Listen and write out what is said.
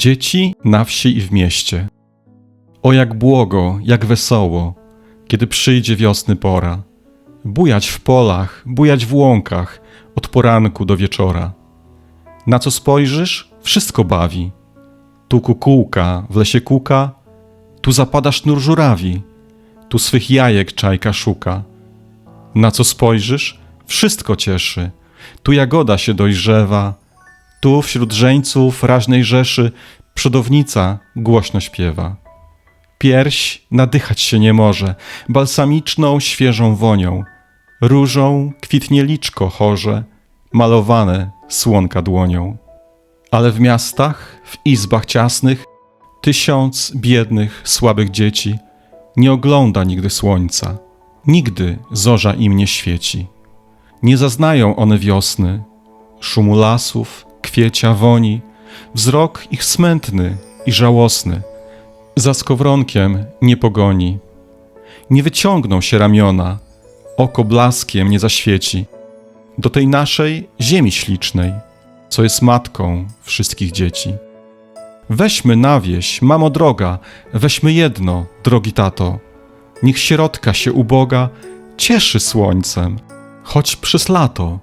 Dzieci na wsi i w mieście. O jak błogo, jak wesoło, kiedy przyjdzie wiosny pora. Bujać w polach, bujać w łąkach, od poranku do wieczora. Na co spojrzysz, wszystko bawi. Tu kukułka, w lesie kuka, tu zapada sznur żurawi, tu swych jajek czajka szuka. Na co spojrzysz, wszystko cieszy. Tu jagoda się dojrzewa, tu wśród żeńców rażnej rzeszy przodownica głośno śpiewa. Pierś nadychać się nie może, balsamiczną, świeżą wonią. Różą kwitnie liczko chorze, malowane słonka dłonią. Ale w miastach, w izbach ciasnych, tysiąc biednych, słabych dzieci nie ogląda nigdy słońca, nigdy zorza im nie świeci. Nie zaznają one wiosny, szumu lasów, kwiecia woni, wzrok ich smętny i żałosny, za skowronkiem nie pogoni. Nie wyciągną się ramiona, oko blaskiem nie zaświeci do tej naszej ziemi ślicznej, co jest matką wszystkich dzieci. Weźmy na wieś, mamo droga, weźmy jedno, drogi tato. Niech sierotka się uboga cieszy słońcem, choć przez lato.